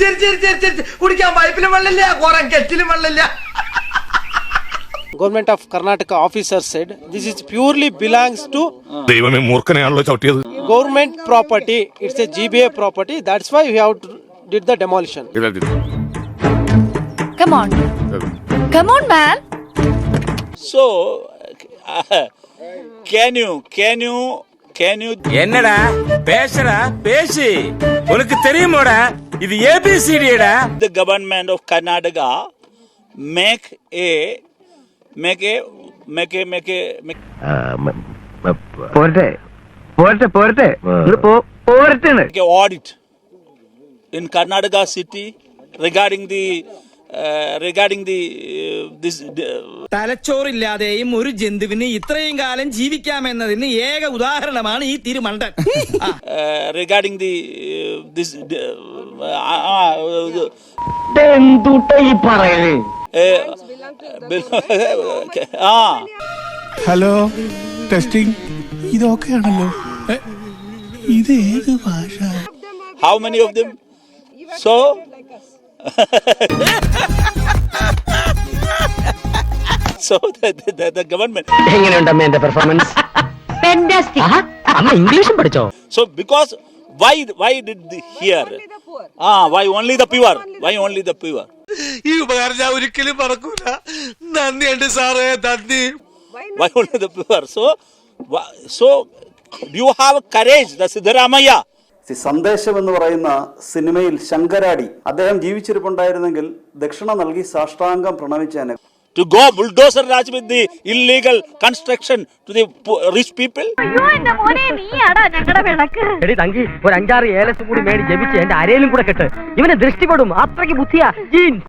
ചിരി ചിരി ചിരി കുടിക്കാൻ പൈപ്പിലും വെള്ളമില്ല കുറെ കെറ്റിലും വെള്ളമില്ല Government of Karnataka officer said this is purely belongs to ദൈവമേ മൂർഖനെയാണല്ലോ ചവിട്ടിയത് government property. It's a GBA property. That's why we have to did the demolition. Come on. Come on, man. So, uh, can you, can you, can you என்னடா பேசுறா பேசு உனக்கு தெரியுமோடா இது ஏபிசிடிடா the government of Karnataka make a make a make a make a make പോരട്ടെ പോരട്ടെ പോരട്ടെ പോരട്ടെ a audit in Karnataka city regarding the regarding the uh, this uh, തലച്ചോറില്ലാതെയും ഒരു ജന്തുവിന് ഇത്രയും കാലം ജീവിക്കാമെന്നതിന് ഏക ഉദാഹരണമാണ് ഈ തിരുമണ്ടൻ. Regarding the ah hello testing. ഇതൊക്കെയാണല്ലോ. ഇത് ഏത് ഭാഷ? How many of them so so the, the, the government എങ്ങനെയുണ്ടമ്മ എന്റെ പെർഫോമൻസ് അമ്മ ഇംഗ്ലീഷും പഠിച്ചോ so because why why did the here ah why only the pure why only the pure ഈ ഉപകാരം ഞാൻ ഒരിക്കലും മറക്കൂല നന്ദിയുണ്ട് സാറേ നന്ദി why only the pure so wha- so do you have courage the siddharamaya സി- സന്ദേശം എന്ന് പറയുന്ന സിനിമയിൽ ശങ്കരാടി അദ്ദേഹം ജീവിച്ചിരിപ്പുണ്ടായിരുന്നെങ്കിൽ ദക്ഷിണ നൽകി സാഷ്ടാംഗം പ്രണമിച്ചേനെ. To go bulldozer raj with the illegal construction to the rich people? അയ്യോ എന്റെ മോനെ നീയാടാ ഞങ്ങളുടെ വിളക്ക്. എടി തങ്കി ഒരു അഞ്ചാറ് ഏലസും കൂടി മേടി ജപിച്ച് എന്റെ അരയിലും കൂടെ കെട്ട്. ഇവനെ ദൃഷ്ടിപ്പെടും. അത്രയ്ക്ക് ബുദ്ധിയാ. ജീൻസ്.